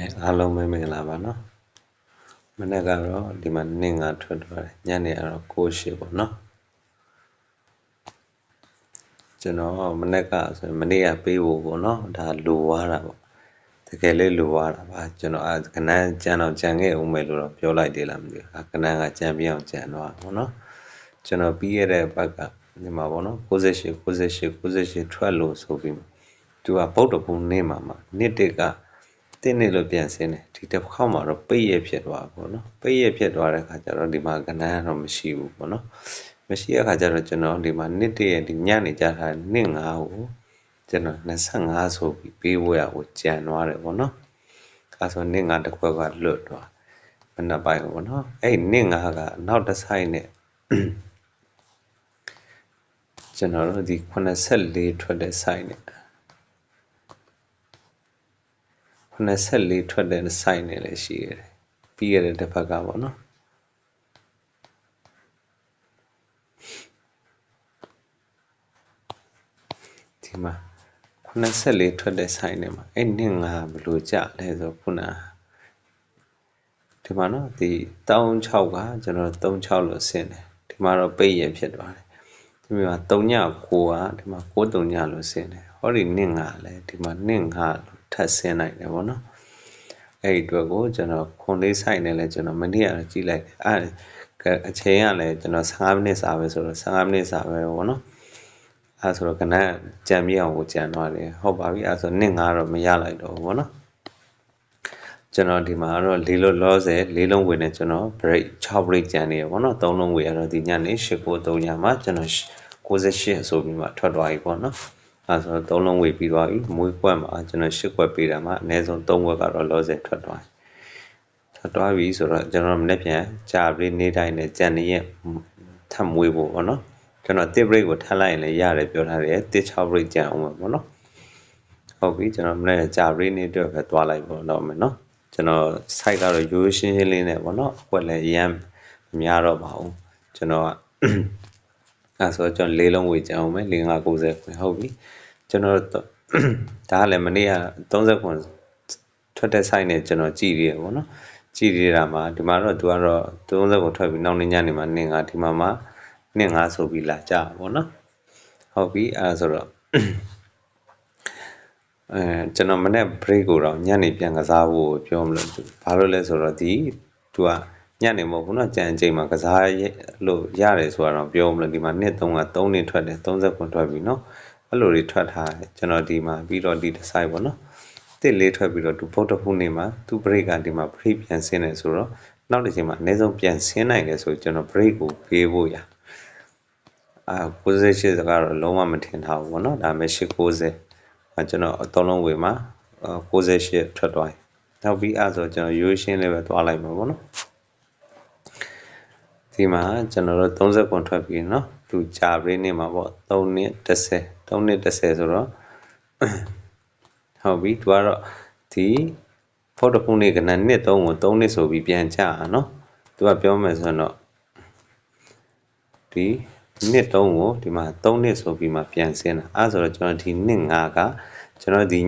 အဲအားလုံးပဲမင်္ဂလာပါနော်မနေ့ကတော့ဒီမှာနင်းငါထွက်သွားတယ်ညနေကတော့6ရှိပေါ့နော်ကျွန်တော်မနေ့ကဆိုရင်မနေ့ကပေးဖို့ပေါ့နော်ဒါလိုွားတာပေါ့တကယ်လေးလိုွားတာပါကျွန်တော်အဲကနန်းကြံတော့ကြံခဲ့ဦးမယ်လို့တော့ပြောလိုက်သေးလားမသိဘူးကနန်းကကြံပြအောင်ကြံတော့ပေါ့နော်ကျွန်တော်ပြီးရတဲ့ဘက်ကဒီမှာပေါ့နော်68 68 68ထွက်လို့ဆိုပြီးသူကဗုဒ္ဓဘုံနေ့မှာမှာနေ့တက်က တင်းနေလို့ပြန်ဆင်းတယ်ဒီတစ်ခေါက်မှာတော့ပိတ်ရဖြစ်သွားပါဘောနော်ပိတ်ရဖြစ်သွားတဲ့ခါကျတော့ဒီမှာကဏ္ဍတော့မရှိဘူးဘောနော်မရှိတဲ့ခါကျတော့ကျွန်တော်ဒီမှာနှစ်တရဲ့ဒီညနေကြတာနှစ်ငါးကိုကျွန်တော်25ဆိုပြီးပေးဖို့ရကိုကြံသွားတယ်ဘောနော်အဲဆိုနှစ်ငါးတစ်ခွက်ကလွတ်သွားမနက်ပိုင်းဘောနော်အဲ့နှစ်ငါးကနောက်တစ်ဆိုင်နဲ့ကျွန်တော်တို့ဒီ84ထွက်တဲ့ဆိုင်နဲ့ 84ထွက်တဲ့ site နဲ့လည်းရှိရတယ်ပြီးရတဲ့တစ်ဖက်ကပေါ့နော်ဒီမှာ84ထွက်တဲ့ site နဲ့မှာအဲ့နှစ်ငါဘယ်လိုကြလဲဆိုခုနဒီမှာနော်ဒီ36ကကျွန်တော်36လို့ဆင်းတယ်ဒီမှာတော့ပိတ်ရဖြစ်သွားတယ်ဒီမှာ3ည9ကဒီမှာ9 3ညလို့ဆင်းတယ်ဟောဒီနှစ်ငါလဲဒီမှာနှစ်ငါလို့ ထပ်ဆင်းနိုင်တယ်ဗောနော်အဲ့ဒီအတွက်ကိုကျွန်တော်ခွန်လေးဆိုင်နဲ့လည်းကျွန်တော်မနေ့ကကြည့်လိုက်အဲ့အချိန်ကလည်းကျွန်တော်15မိနစ်စာပဲဆိုတော့15မိနစ်စာပဲဗောနော်အဲ့ဆိုတော့ခဏကြံပြအောင်ကိုကြံသွားတယ်ဟုတ်ပါပြီအဲ့ဆိုနှစ်ငါတော့မရလိုက်တော့ဘူးဗောနော်ကျွန်တော်ဒီမှာတော့လေးလုံးလောဆယ်လေးလုံးဝင်နေကျွန်တော် break 6 break ကြံနေရဗောနော်3လုံးဝင်ရတော့ဒီညနေ8 9 3ညမှာကျွန်တော်68ဆိုပြီးမှထွက်သွားပြီဗောနော် အဲဆိုတော့သုံးလုံးဝေပြီးသွားပြီမွေးကွက်မှာကျွန်တော်ရှစ်ကွက်ပေးတာမှာအနည်းဆုံး၃ကွက်ကတော့လောဆယ်ထွက်သွားထွက်သွားပြီဆိုတော့ကျွန်တော်မနေ့ပြန်ကြာပြီးနေ့တိုင်းနဲ့ကြံနေရဲ့ထပ်မွေးဖို့ပေါ့နော်ကျွန်တော်တစ် break ကိုထပ်လိုက်ရင်လည်းရတယ်ပြောထားတယ်တစ်6 break ကြံအောင်ပေါ့နော်ဟုတ်ပြီကျွန်တော်မနေ့ကြာပြီးနေ့အတွက်ပဲသွားလိုက်ပေါ့တော့မယ်နော်ကျွန်တော် site ကတော့ရိုးရှင်းရှင်းလေးနဲ့ပေါ့နော်အကွက်လည်းရမ်းများတော့ပါဘူးကျွန်တော်က အဲဆိုကျွန်တော်လေးလုံးဝေကြအောင်မယ်၄5 90ခွင်ဟုတ်ပြီကျွန်တော်ဒါကလည်းမနေ့က30ခွန်ထွက်တဲ့ site နဲ့ကျွန်တော်ကြည့်ရပေါ့နော်ကြည့်ရတာမှာဒီမှာတော့သူကတော့30ခွန်ထွက်ပြီးနောက်နေ့ညနေမှာနင်ကဒီမှာမှာနင်ငါဆိုပြီးလာကြပေါ့နော်ဟုတ်ပြီအဲဆိုတော့အဲကျွန်တော်မနေ့ break ကိုတော့ညနေပြန်ကစားဖို့ပြောမလို့ဘာလို့လဲဆိုတော့ဒီသူက ညနေမဟုတ်ဘူးနော်ကြံအချိန်မှာကစားလို့ရတယ်ဆိုတော့ပြောမလို့ဒီမှာနှစ်3က3နှစ်ထွက်တယ်30ခွန်ထွက်ပြီနော်အဲ့လိုတွေထွက်ထားတယ်ကျွန်တော်ဒီမှာပြီးတော့ဒီ design ပေါ့နော်တစ်လေးထွက်ပြီးတော့သူဖုတ်တဖုနေမှာသူ break ကဒီမှာ break ပြန်ဆင်းတယ်ဆိုတော့နောက်တစ်ချိန်မှာအနည်းဆုံးပြန်ဆင်းနိုင်တယ်ဆိုကျွန်တော် break ကိုပေးဖို့ရအာ98စကားတော့လုံးဝမထင်ထားဘူးပေါ့နော်ဒါပေမဲ့890အကျွန်တော်အသုံးလုံးဝင်မှာ98ထွက်သွားတယ်နောက်ပြီးအဲ့ဆိုကျွန်တော်ရိုးရှင်းလေးပဲသွားလိုက်မှာပေါ့နော် ဒီမှာကျွန်တော်တို့30ခွန်ထွက်ပြီးเนาะသူကြာပြီးနေမှာပေါ့3နှစ်30 3နှစ်30ဆိုတော့ဟုတ်ပြီသူကတော့ဒီဖော်တခုနှစ်ကနနှစ်3ကို3နှစ်ဆိုပြီးပြန်ကြာเนาะသူကပြောမယ်ဆိုတော့ဒီနှစ်3ကိုဒီမှာ3နှစ်ဆိုပြီးမှပြန်ဆင်းတာအဲဆိုတော့ကျွန်တော်ဒီနှစ်5ကကျွန်တော်ဒီ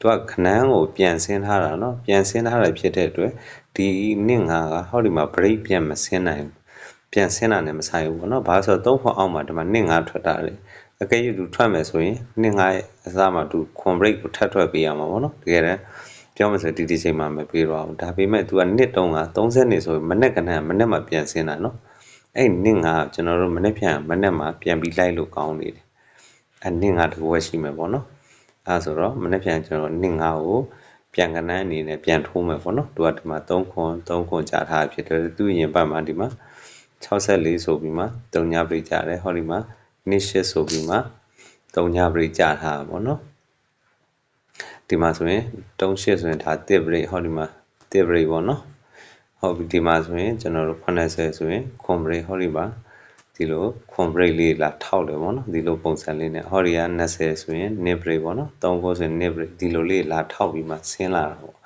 သူကခနန်းကိုပြန်ဆင်းထားတာเนาะပြန်ဆင်းထားတာဖြစ်တဲ့အတွက်ဒီနှစ်5ကဟောဒီမှာ break ပြန်မဆင်းနိုင်ဘူး ပြန်ဆင်းတာနဲ့မဆိုင်ဘူးပေါ့နော်။ဘာလို့ဆိုတော့၃ခွန်အောက်မှာဒီမှာနှစ်ငါထွက်တာလေ။အကယ်၍သူထွက်မယ်ဆိုရင်နှစ်ငါရဲ့အစားမှာသူခွန် break ကိုထပ်ထွက်ပေးရမှာပေါ့နော်။တကယ်တမ်းပြောမှဆိုဒီဒီချိန်မှာမပေးတော့ဘူး။ဒါပေမဲ့သူကနှစ်တုံးက30နှစ်ဆိုရင်မနေ့ကနမနေ့မှပြန်ဆင်းတာနော်။အဲ့နှစ်ငါကျွန်တော်တို့မနေ့ပြန်မနေ့မှပြန်ပြီးလိုက်လို့ကောင်းနေတယ်။အဲ့နှစ်ငါတစ်ခွက်ရှိမယ်ပေါ့နော်။အဲဆိုတော့မနေ့ပြန်ကျွန်တော်နှစ်ငါကိုပြန်ကနန်းအနေနဲ့ပြန်ထိုးမယ်ပေါ့နော်။သူကဒီမှာ3ခွန်3ခွန်ကြာထားဖြစ်တယ်သူရင်ပတ်မှာဒီမှာ 64ဆိုပြီးမှ3ညပရိကြတယ်ဟောဒီမှာနှစ်ရှစ်ဆိုပြီးမှ3ညပရိကြထားပါဘောနော်ဒီမှာဆိုရင်3ရှစ်ဆိုရင်ဒါတစ်ပရိဟောဒီမှာတစ်ပရိပေါ့နော်ဟုတ်ပြီဒီမှာဆိုရင်ကျွန်တော်တို့80ဆိုရင်ခွန်ပရိဟောဒီမှာဒီလိုခွန်ပရိလေးလာထောက်တယ်ပေါ့နော်ဒီလိုပုံစံလေးနဲ့ဟောဒီက20ဆိုရင်နစ်ပရိပေါ့နော်3ကိုဆိုရင်နစ်ပရိဒီလိုလေးလာထောက်ပြီးမှဆင်းလာတာပေါ့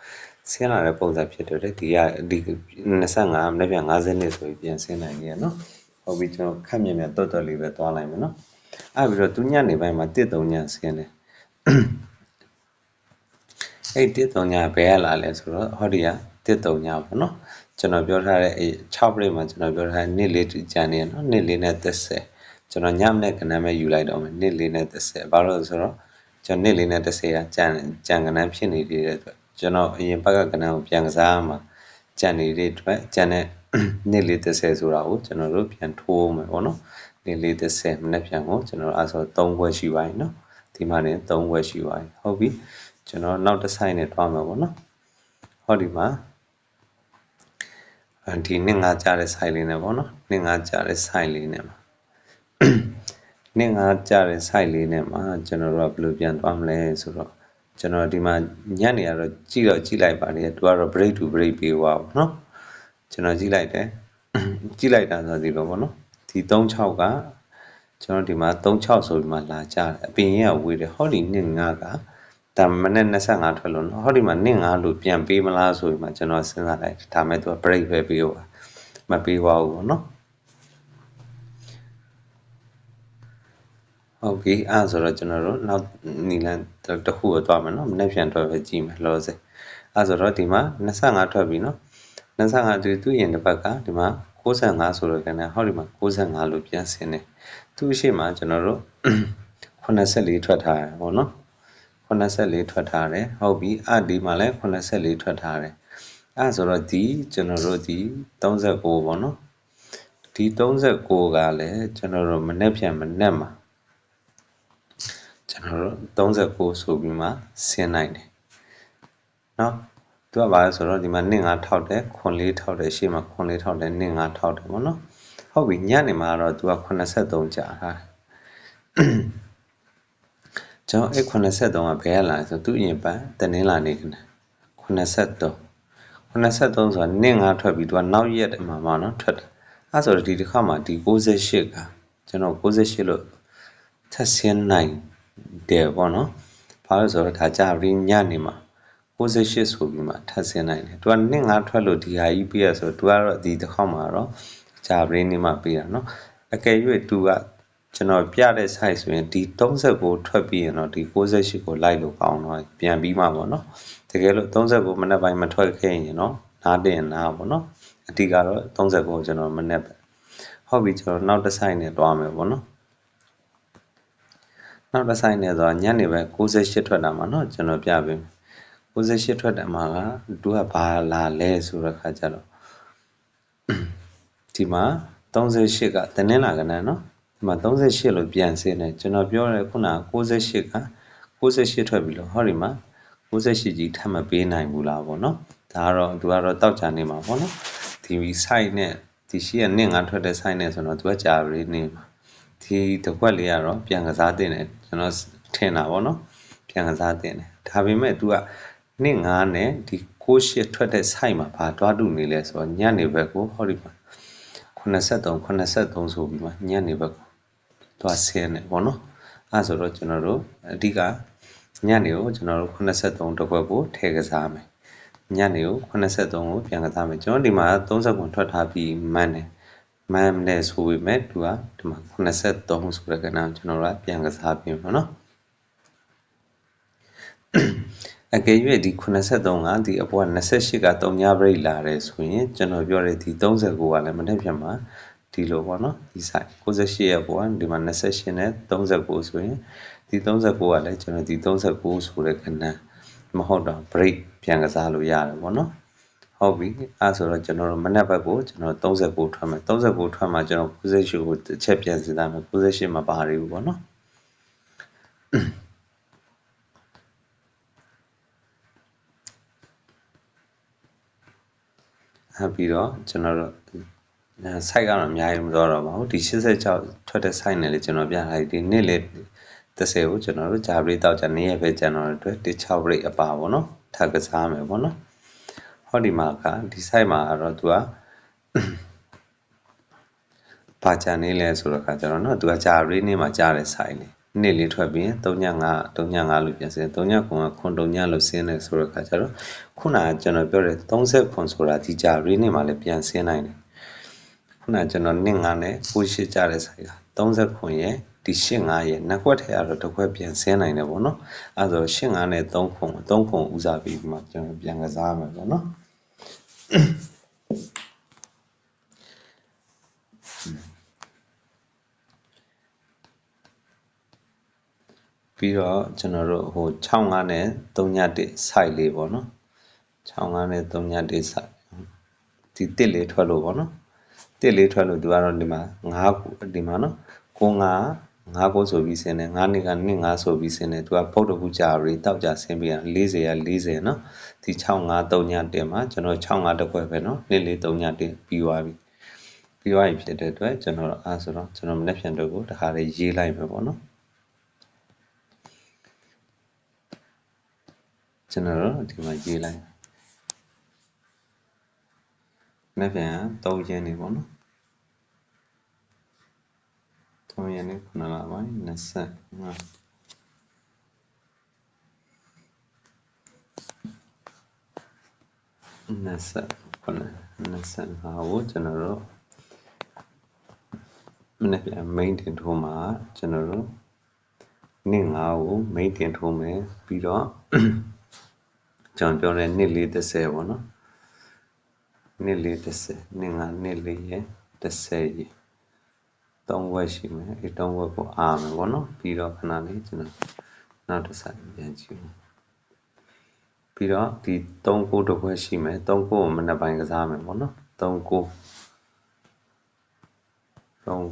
ဆင်းလာတဲ့ပုံစံဖြစ်တယ်ဒီကဒီ25မနေ့ပြန်50နှစ်ဆိုပြီးပြန်ဆင်းနိုင်ရနော်ဟုတ်ပြီကျွန်တော်ခက်မြင်မြတ်တော်တော်လေးပဲသွားလိုက်မယ်နော်အဲ့ပြီးတော့သူညနေပိုင်းမှာတစ်တုံညဆင်းတယ်အဲ့တစ်တုံညာဘယ်ကလာလဲဆိုတော့ဟောဒီကတစ်တုံညာပေါ့နော်ကျွန်တော်ပြောထားတဲ့အဲ့6ပြိမှာကျွန်တော်ပြောထားတဲ့နှစ်လေးကြံနေရနော်နှစ်လေးနဲ့30ကျွန်တော်ညမနဲ့ကဏ္ဍမဲ့ယူလိုက်တော့မယ်နှစ်လေးနဲ့30ဘာလို့လဲဆိုတော့ကျွန်တော်နှစ်လေးနဲ့30ကကြံကြံကဏ္ဍဖြစ်နေသေးတဲ့အတွက် ကျွန်တော်အရင်ဘက်ကကဏ္ဍကိုပြန်ကစားမှာကြံနေတဲ့အတွက်ကြံတဲ့နှစ်လေး30ဆိုတာကိုကျွန်တော်တို့ပြန်ထိုးမယ်ပေါ့နော်နှစ်လေး30မနေ့ပြန်ကိုကျွန်တော်အဲ့ဆို3ဘွဲရှိပါရင်နော်ဒီမှာနေ3ဘွဲရှိပါရင်ဟုတ်ပြီကျွန်တော်နောက်တစ်ဆိုင်နဲ့တွားမယ်ပေါ့နော်ဟောဒီမှာဒီနှစ်ငါကြားတဲ့ဆိုင်လေးနဲ့ပေါ့နော်နှစ်ငါကြားတဲ့ဆိုင်လေးနဲ့မှာနှစ်ငါကြားတဲ့ဆိုင်လေးနဲ့မှာကျွန်တော်တို့ကဘယ်လိုပြန်သွားမလဲဆိုတော့ ကျွန်တော်ဒီမှာညနေရတော့ကြည့်တော့ကြည့်လိုက်ပါလေသူကတော့ break to break ပေးသွားပါနော်ကျွန်တော်ကြည့်လိုက်တယ်ကြည့်လိုက်တာဆိုဒီလိုပေါ့နော်ဒီ36ကကျွန်တော်ဒီမှာ36ဆိုပြီးမှလာကြတယ်အပြင်ရဝေးတယ်ဟောဒီနှစ်ငါကဒါမနေ့25ထွက်လို့နော်ဟောဒီမှာနှစ်5လို့ပြန်ပေးမလားဆိုပြီးမှကျွန်တော်စဉ်းစားလိုက်ဒါမဲ့သူက break ပဲပေးဦးမပေးပါဘူးပေါ့နော် ဟုတ်ပြီအဲ့ဆိုတော့ကျွန်တော်တို့နောက်နီလန်တစ်ခုကိုသွားမယ်နော်မနေ့ပြန်တော့ပဲကြည့်မယ်လောစေအဲ့ဆိုတော့ဒီမှာ25ထွက်ပြီနော်25သူသူ့ရင်တစ်ပတ်ကဒီမှာ65ဆိုတော့ကနေဟောဒီမှာ65လို့ပြန်ဆင်းတယ်သူ့ရှိမှကျွန်တော်တို့84ထွက်ထားတယ်ပေါ့နော်84ထွက်ထားတယ်ဟုတ်ပြီအဒီမှာလည်း84ထွက်ထားတယ်အဲဆိုတော့ဒီကျွန်တော်တို့ဒီ39ပေါ့နော်ဒီ39ကလည်းကျွန်တော်တို့မနေ့ပြန်မနေ့မှာ ကျွန်တော်တို့39ဆိုပြီးမှဆင်းနိုင်တယ်เนาะသူကဘာလဲဆိုတော့ဒီမှာနင့်ငါထောက်တယ်ခွန်လေးထောက်တယ်ရှေ့မှာခွန်လေးထောက်တယ်နင့်ငါထောက်တယ်ပေါ့နော်ဟုတ်ပြီညနေမှာတော့သူက83ကြာတာကျွန်တော်အဲ့83ကဘယ်ကလာလဲဆိုသူ့ရင်ပန်းတနင်္လာနေ့က83 83ဆိုတာနင့်ငါထွက်ပြီးသူကနောက်ရက်တည်းမှာမနော်ထွက်တယ်အဲဆိုတော့ဒီတစ်ခါမှာဒီ68ကကျွန်တော်68လို့ထပ်ဆင်းနိုင် တယ်ပေါ့နော်ဘာလို့ဆိုတော့ဒါကြရီညနေမှာ68ဆိုပြီးမှထပ်ဆင်းနိုင်တယ်သူကနှစ်ငါထွက်လို့ဒီဟာကြီးပြရဆိုတော့သူကတော့ဒီတစ်ခေါက်မှာတော့ဂျာရီနေမှာပြရနော်အကယ်၍သူကကျွန်တော်ပြတဲ့ size ဆိုရင်ဒီ39ထွက်ပြီးရင်တော့ဒီ68ကိုလိုက်လို့ကောင်းတော့ပြန်ပြီးမှပေါ့နော်တကယ်လို့39မနေ့ပိုင်းမထွက်ခဲ့ရင်တော့နားတင်နားပေါ့နော်အတိကတော့39ကျွန်တော်မနေ့ပဲဟုတ်ပြီကျွန်တော်နောက်တစ်ဆိုင်နဲ့တွားမယ်ပေါ့နော် နောက်တစ် site နဲ့ဆိုညနေပဲ68ထွက်တာမှာเนาะကျွန်တော်ပြပေးမယ်68ထွက်တယ်မှာကသူကဘာလာလဲဆိုတဲ့ခါကျတော့ဒီမှာ38ကတနင်္လာကနန်းเนาะဒီမှာ38လို့ပြန်စင်းတယ်ကျွန်တော်ပြောရဲခုန68က68ထွက်ပြီလို့ဟောဒီမှာ68ကြီးထပ်မပေးနိုင်ဘူးလားပေါ့နော်ဒါကတော့သူကတော့တောက်ချနေမှာပေါ့နော်ဒီ site နဲ့ဒီရှိရနင့်ငါထွက်တဲ့ site နဲ့ဆိုတော့သူကကြာပြီးနေမှာ ဒီတစ်ခွက်လေးကတော့ပြန်ကစားတင်တယ်ကျွန်တော်ထင်တာပေါ့နော်ပြန်ကစားတင်တယ်ဒါပေမဲ့ तू ကနှစ်ငါးနဲ့ဒီကိုရှစ်ထွက်တဲ့ site မှာဘာတွားတူနေလဲဆိုတော့ညနေဘက်ကိုဟောဒီမှာ83 83ဆိုပြီးမှညနေဘက်ကိုသွားဆင်းတယ်ပေါ့နော်အဲဆိုတော့ကျွန်တော်တို့အဓိကညနေကိုကျွန်တော်တို့83တစ်ခွက်ကိုထည့်ကစားမယ်ညနေကို83ကိုပြန်ကစားမယ်ကျွန်တော်ဒီမှာ30ထွက်ထားပြီးမှန်းတယ် မှန်းတယ်ဆိုပေမဲ့သူကဒီမှာ83ဆိုတဲ့ကဏ္ဍကျွန်တော်တို့ပြန်ကစားပြင်ပေါ့နော်အကယ်၍ဒီ83ကဒီအပေါ်28က3ည break လာတယ်ဆိုရင်ကျွန်တော်ပြောတဲ့ဒီ39ကလည်းမနေ့ပြန်မှာဒီလိုပေါ့နော်ဒီ site 68ရဲ့ပေါ်ကဒီမှာ28နဲ့39ဆိုရင်ဒီ39ကလည်းကျွန်တော်ဒီ39ဆိုတဲ့ခဏမဟုတ်တော့ break ပြန်ကစားလို့ရတယ်ပေါ့နော် ဟုတ်ပြီအဲဆိုတော့ကျွန်တော်တို့မနက်ဘက်ကိုကျွန်တော်39ထွက်မယ်39ထွက်မှကျွန်တော်98ကိုတစ်ချက်ပြန်စဉ်းစားမယ်98မှာပါရဘူးပေါ့နော်ပြီးတော့ကျွန်တော်တို့ site ကတော့အများကြီးမတော်တော့ပါဘူးဒီ86ထွက်တဲ့ site နဲ့လေကျွန်တော်ပြထားဒီနေ့လေ30ကိုကျွန်တော်တို့ဂျာဘရိတောက်ကြနေ့ရက်ပဲကျွန်တော်တို့အတွက်6ဘရိအပါပေါ့နော်ထပ်ကစားမယ်ပေါ့နော် ဟောဒီမှာကဒီ site မှာတော့သူကပါချန်နေလဲဆိုတော့ကကျွန်တော်နော်သူကဂျာဘရိနေ့မှာကြားတဲ့ site လေနေ့လေးထွက်ပြီး35 35လို့ပြန်စင်39ခွန်ကခွန်တုံညလို့ဆင်းတယ်ဆိုတော့ခါကျတော့ခုနကကျွန်တော်ပြောတဲ့30ခွန်ဆိုတာဒီကြရီးနေမှာလည်းပြန်ဆင်းနိုင်တယ်ခုနကကျွန်တော်နှစ်ငါနဲ့ကိုရှိကြတဲ့ဆိုင်က30ခွန်ရဲ့ဒီရှင်း9ရဲ့နှစ်ခွက်ထဲကတော့တစ်ခွက်ပြန်ဆင်းနိုင်တယ်ပေါ့နော်အဲဆိုရှင်း9နဲ့3ခု3ခုဦးစားပြီးမှကျွန်တော်ပြန်ကစားမယ်ပေါ့နော် ပြီးတော့ကျွန်တော်တို့ဟို65နဲ့31 site လေးပေါ့နော်65နဲ့31 site ဒီတစ်လေးထွက်လို့ပေါ့နော်တစ်လေးထွက်လို့သူကတော့ဒီမှာ9ခုဒီမှာနော်ကို 9 9ကိုဆိုပြီးဆင်းတယ်9နှစ်ကနှစ်9ဆိုပြီးဆင်းတယ်သူကဖုတ်တခုကြာပြီးတောက်ကြဆင်းပြီး40ရ40နော်ဒီ65 3ညတင်မှာကျွန်တော်65တစ်ခွဲပဲနော်နှစ်လေး3ညတင်ပြီးသွားပြီပြီးသွားပြီဖြစ်တဲ့အတွက်ကျွန်တော်အားဆိုတော့ကျွန်တော်မနေ့ပြန်တော့ကိုတခါလေးရေးလိုက်မယ်ပေါ့နော်ကျွန်တော်တို့ဒီမှာရေးလိုက်နေ့ပြန်3ရင်းနေပေါ့နော် 3ရင်းနေခုနလပိုင်း25 29 25ကိုကျွန်တော်တို့မနေ့ပြန် main တင်ထိုးမှာကျွန်တော်တို့နှစ်5ကို main တင်ထိုးမယ်ပြီးတော့ကျွန်တော်ပြောတဲ့နှစ်လေး30ပေါ့နော်နှစ်လေး30နှစ်5နှစ်လေးရ30ရ သုံးဝက်ရှိမယ်အဲသုံးဝက်ကိုအားမယ်ပေါ့နော်ပြီးတော့ခဏလေးကျွန်တော်နောက်တစ်ဆိုင်ပြန်ကြည့်ပြီးတော့ဒီ3ကိုတစ်ခွက်ရှိမယ်3ကိုမနေ့ပိုင်းကစားမယ်ပေါ့နော်3ကို3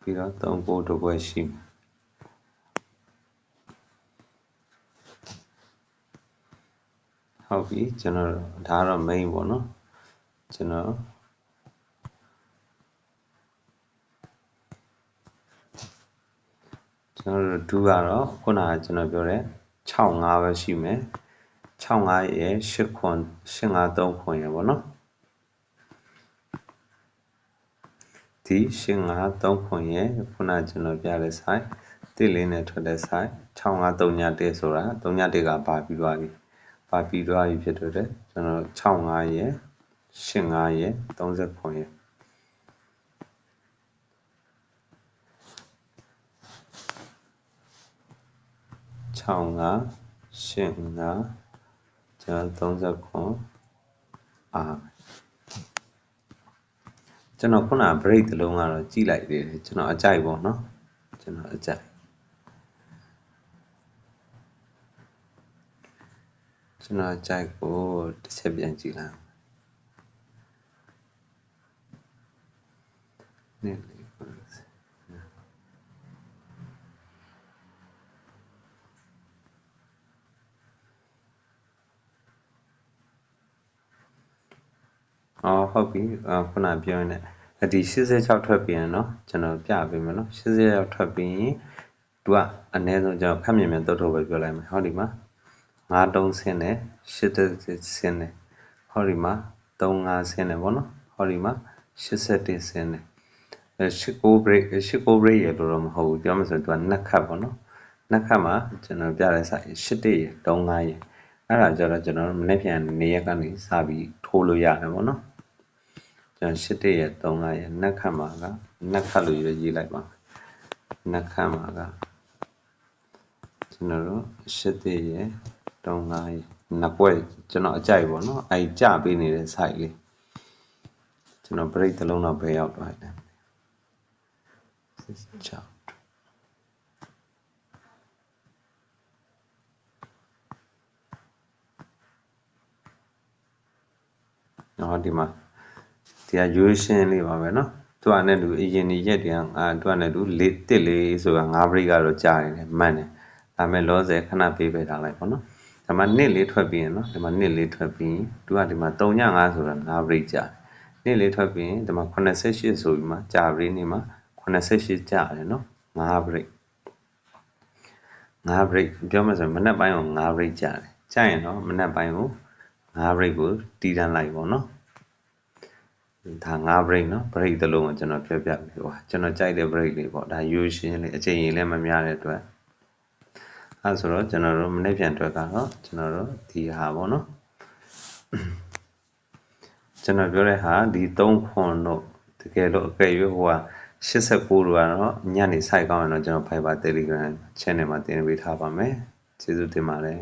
ပြီးတော့3ကိုတစ်ခွက်ရှိမယ်ဟုတ်ပြီကျွန်တော်ဒါကတော့ main ပေါ့နော်ကျွန်တော်ကျွန်တော်တို့ ဒူးကတော့ခုနကကျွန်တော်ပြောတဲ့65ပဲရှိမယ်65ရဲ့8ခွန်853ခွန်ရပေါ့နော်ဒီ853ခွန်ရဲ့ခုနကျွန်တော်ပြတဲ့ site တစ်လေးနဲ့ထွက်တဲ့ site 6531ဆိုတာ31ကပါပြီးသွားပြီပါပြီးသွားပြီဖြစ်တဲ့ကျွန်တော်65ရဲ့85ရဲ့30ခွန်ရဲ့ 65 85ကျွန်တော်39အာကျွန်တော်ခုန break တလုံးကတော့ကြည့်လိုက်သေးတယ်ကျွန်တော်အကြိုက်ပေါ့နော်ကျွန်တော်အကြိုက်ကျွန်တော်အကြိုက်ကိုတစ်ချက်ပြန်ကြည့်လိုက်နေ အော်ဟုတ်ပြီခုနပြောနေတယ်ဒီ86ထွက်ပြီးရင်เนาะကျွန်တော်ပြပေးမယ်เนาะ86ထွက်ပြီးရင်သူကအနည်းဆုံးကျွန်တော်ခက်မြင်မြင်တုတ်ထုတ်ပဲပြောလိုက်မယ်ဟောဒီမှာ53ဆင်းတယ်80ဆင်းတယ်ဟောဒီမှာ35ဆင်းတယ်ဗောနော်ဟောဒီမှာ81ဆင်းတယ်89 break 89 break ရလို့တော့မဟုတ်ဘူးပြောမှဆိုသူကနှစ်ခတ်ဗောနော်နှစ်ခတ်မှာကျွန်တော်ပြတဲ့စာ81ရ35ရအဲ့ဒါကြတော့ကျွန်တော်မနေ့ပြန်နေရက်ကနေစပြီးထိုးလို့ရတယ်ဗောနော် ကျွန်တော်8ရက်3ရက်နက်ခတ်မှာကနက်ခတ်လို့ရေးလိုက်ပါနက်ခတ်မှာကကျွန်တော်တို့8ရက်3ရက်နှစ်ပွဲကျွန်တော်အကြိုက်ပေါ့နော်အဲကြပေးနေတဲ့ site လေးကျွန်တော် break တစ်လုံးတော့ဘယ်ရောက်သွားလဲ6နော်ဒီမှာ ဒီကရိုးရှင်းလေးပါပဲเนาะသူကနဲ့တူအရင်နေရက်တည်းအာသူကနဲ့တူလေးတစ်လေးဆိုတာ၅ break ကတော့ကြာနေတယ်မှန်တယ်ဒါမဲ့လောဆယ်ခဏပေးပေးထားလိုက်ပေါ့နော်ဒါမှနှစ်လေးထွက်ပြီးရင်နော်ဒီမှာနှစ်လေးထွက်ပြီးရင်သူကဒီမှာ3ည5ဆိုတာ5 break ကြာနှစ်လေးထွက်ပြီးရင်ဒီမှာ88ဆိုပြီးမှကြာ break နေမှာ88ကြာတယ်နော်5 break 5 break ပြောမှဆိုမနက်ပိုင်းကို5 break ကြာတယ်ကြာရင်တော့မနက်ပိုင်းကို5 break ကိုတီးတန်းလိုက်ပေါ့နော် ဒါ5 break เนาะ break တစ်လုံးကိုကျွန်တော်ပြောပြပြီဟိုကျွန်တော်ကြိုက်တဲ့ break လေးပေါ့ဒါ U ရှင်းလေးအချိန်ကြီးလည်းမများတဲ့အတွက်အဲဆိုတော့ကျွန်တော်တို့မနေ့ပြန်အတွက်ကတော့ကျွန်တော်တို့ဒီဟာပေါ့နော်ကျွန်တော်ပြောတဲ့ဟာဒီ3ခွန်တို့တကယ်လို့အကယ်၍ဟိုက 89တို့ကတော့ညနေ site ကောင်းရင်တော့ကျွန်တော် Viber Telegram channel မှာတင်ပေးထားပါမယ်ကျေးဇူးတင်ပါတယ်